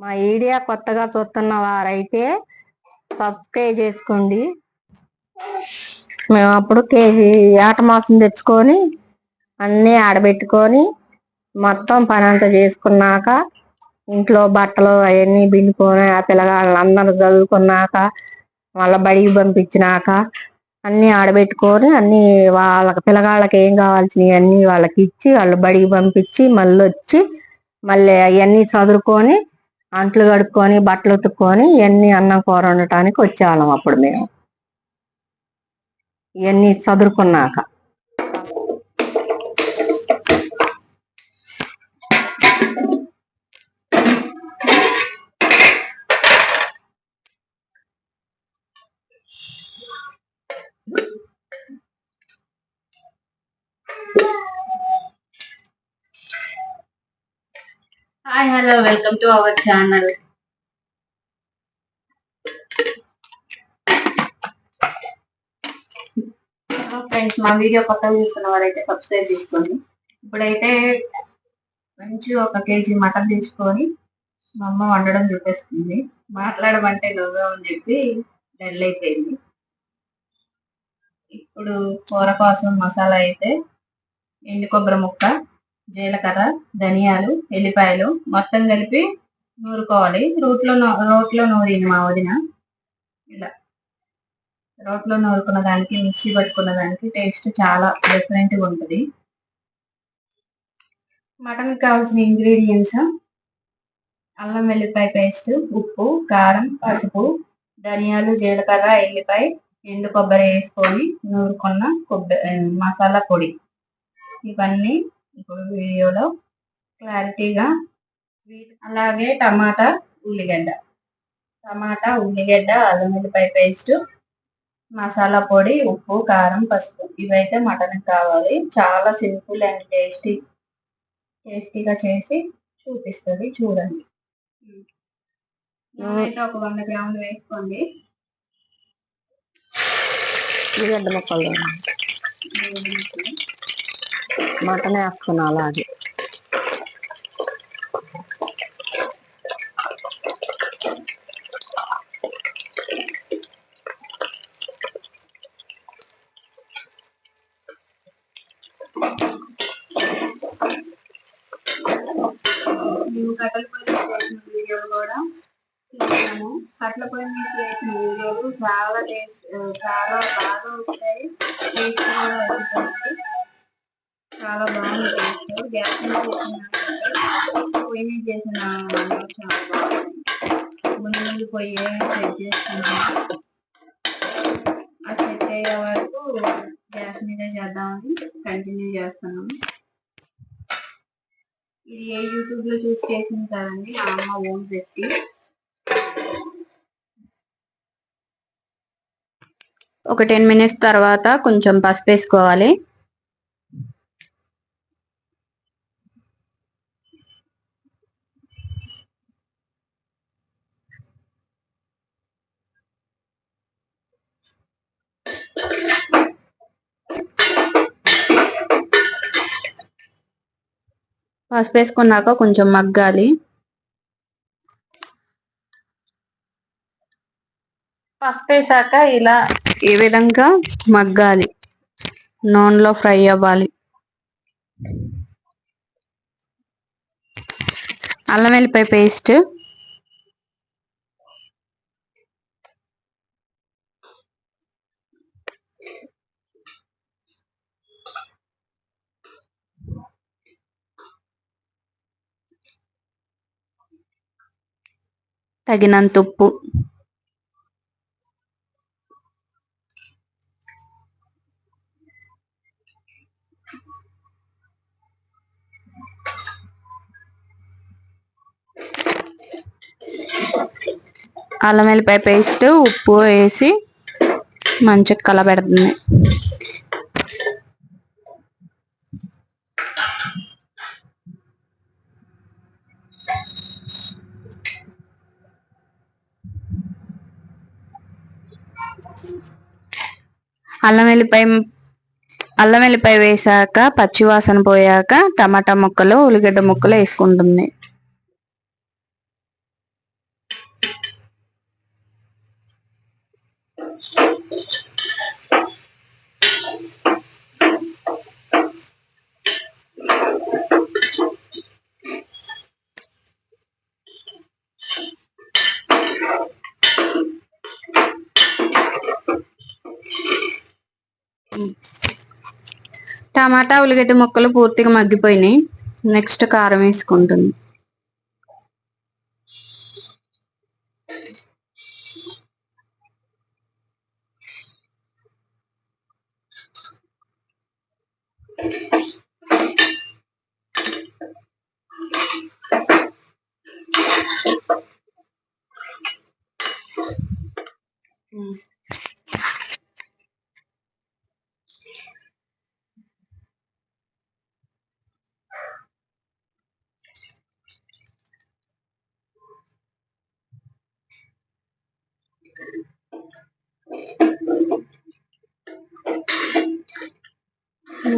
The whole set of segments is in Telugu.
మా ఈడియా కొత్తగా చూస్తున్న వారైతే సబ్స్క్రైబ్ చేసుకోండి. మేము అప్పుడు కేజీ ఆట మాసం తెచ్చుకొని అన్నీ ఆడబెట్టుకొని మొత్తం పని అంతా చేసుకున్నాక ఇంట్లో బట్టలు అవన్నీ బిండుకొని ఆ పిల్లగాళ్ళని అందరూ చదువుకున్నాక మళ్ళీ బడికి పంపించినాక అన్నీ ఆడబెట్టుకొని అన్నీ వాళ్ళకి పిల్లగాళ్ళకి ఏం కావాల్సినవి అన్నీ వాళ్ళకి ఇచ్చి వాళ్ళు బడికి పంపించి మళ్ళీ వచ్చి మళ్ళీ అవన్నీ చదువుకొని అంట్లు కడుక్కొని బట్టలు ఉతుక్కొని ఇవన్నీ అన్నం కూర వండటానికి వచ్చేవాళ్ళం అప్పుడు మేము. ఇవన్నీ చదువుకున్నాక hello welcome to our channel friends మా వీడియో కొత్తగా చూస్తున్న వారైతే సబ్స్క్రైబ్ చేసుకోండి. ఇప్పుడైతే మంచి ఒక కేజీ మటన్ తీసుకొని మా అమ్మ వండడం చూపిస్తుంది. మాట్లాడమంటే నువ్వే అని చెప్పి డల్ అయిపోయింది. ఇప్పుడు కూర కోసం మసాలా అయితే ఎండు కొబ్బరి ముక్క జీలకర్ర ధనియాలు ఎల్లిపాయలు మొత్తం కలిపి నూరుకోవాలి. రోట్లో రోట్లో నూరింది మా వదిన. ఇలా. రోట్లో నూరుకున్న దానికి మిక్సీ పట్టుకున్న దానికి టేస్ట్ చాలా డిఫరెంట్గా ఉంటుంది. మటన్కి కావాల్సిన ఇంగ్రీడియంట్స్ అల్లం వెల్లిపాయ పేస్ట్ ఉప్పు కారం పసుపు ధనియాలు జీలకర్ర ఎల్లిపాయ ఎండు కొబ్బరి వేసుకొని నూరుకున్న కొబ్బరి మసాలా పొడి. ఇవన్నీ ఇప్పుడు వీడియోలో క్లారిటీగా అలాగే టమాటా ఉల్లిగడ్డ. టమాటా ఉల్లిగడ్డ అల్లం వెల్లిపాయ పేస్ట్ మసాలా పొడి ఉప్పు కారం పసుపు. ఇవైతే మటన్ కావాలి. చాలా సింపుల్ అండ్ టేస్టీ టేస్టీగా చేసి చూపిస్తుంది. చూడండి. అయితే ఒక వంద గ్రాములు వేసుకోండి. ఉల్లిగడ్డ ముక్కలు. మటన్ వేస్తున్నా అలాగే. మేము కట్టెల పొయ్యి చేసిన వీడియో కూడా చూసాము కట్టెల పొయ్యి మీద చేసిన వీడియోలు చాలా టేస్ట్ చాలా బాగా వచ్చాయి టేస్ట్ కూడా వచ్చింది చాలా బాగుంది. గ్యాస్ మీద చేసిన పొయ్యి మీద చేసిన చాలా బాగుంది ముందు ముందు పొయ్యి సెట్ చేసుకుంటాను ఆ సెట్ అయ్యే వరకు గ్యాస్ మీద చేద్దామని కంటిన్యూ చేస్తున్నాము ఇది ఏ యూట్యూబ్లో చూసి చేసింది కదండి మా అమ్మ ఓన్ రెసిపీ ఒక టెన్ మినిట్స్ తర్వాత కొంచెం పసుపు వేసుకోవాలి. పసుపు వేసుకున్నాక కొంచెం మగ్గాలి. పసుపు వేసాక ఇలా ఈ విధంగా మగ్గాలి. నూనెలో ఫ్రై అవ్వాలి. అల్లం వెల్లిపాయ పేస్ట్ తగినంత ఉప్పు. అల్లం వెల్లిపాయ పేస్ట్ ఉప్పు వేసి మంచిగా కలబెడుతుంది. అల్లం వెల్లిపాయ అల్లం వెల్లిపాయ వేసాక పచ్చివాసన పోయాక టమాటా ముక్కలు ఉల్లిగడ్డ ముక్కలు వేసుకుంటుంది. టమాటా ఉల్లిగడ్డ ముక్కలు పూర్తిగా మగ్గిపోయినాయి. నెక్స్ట్ కారం వేసుకుంటుంది.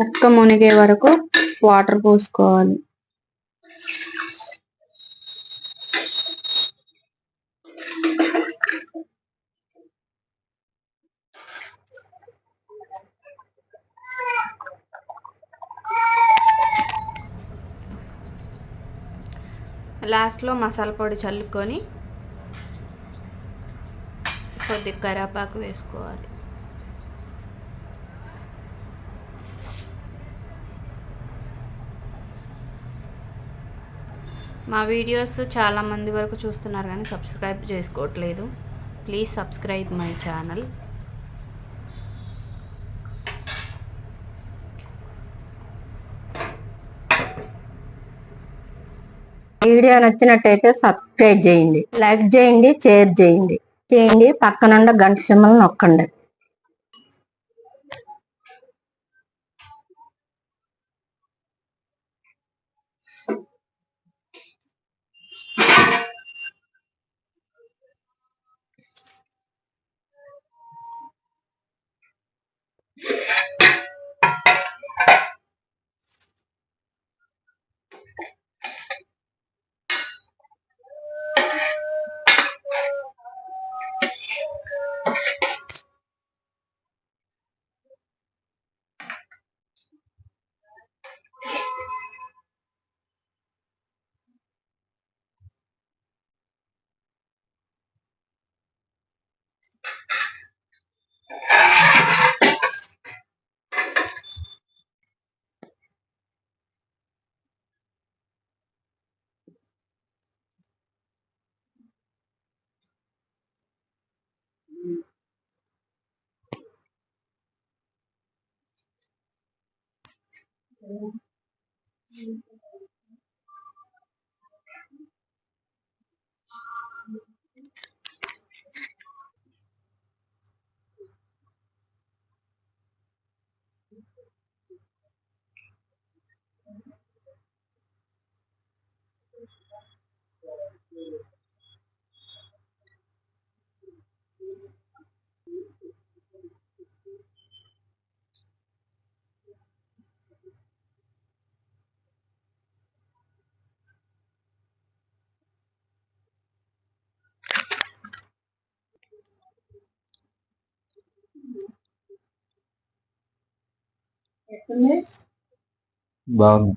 ముక్క మునిగే వరకు వాటర్ పోసుకోవాలి. లాస్ట్లో మసాలా పొడి చల్లుకొని కొద్దిగా కరాపాకు వేసుకోవాలి. మా వీడియోస్ చాలా మంది వరకు చూస్తున్నారు కానీ సబ్స్క్రైబ్ చేసుకోవట్లేదు. Please subscribe my channel video నచ్చినట్టయితే సబ్స్క్రైబ్ చేయండి. లైక్ చేయండి షేర్ చేయండి. చేయండి పక్కనుండ గంట సింబల్ నొక్కండి. 五、七。బాగుంది.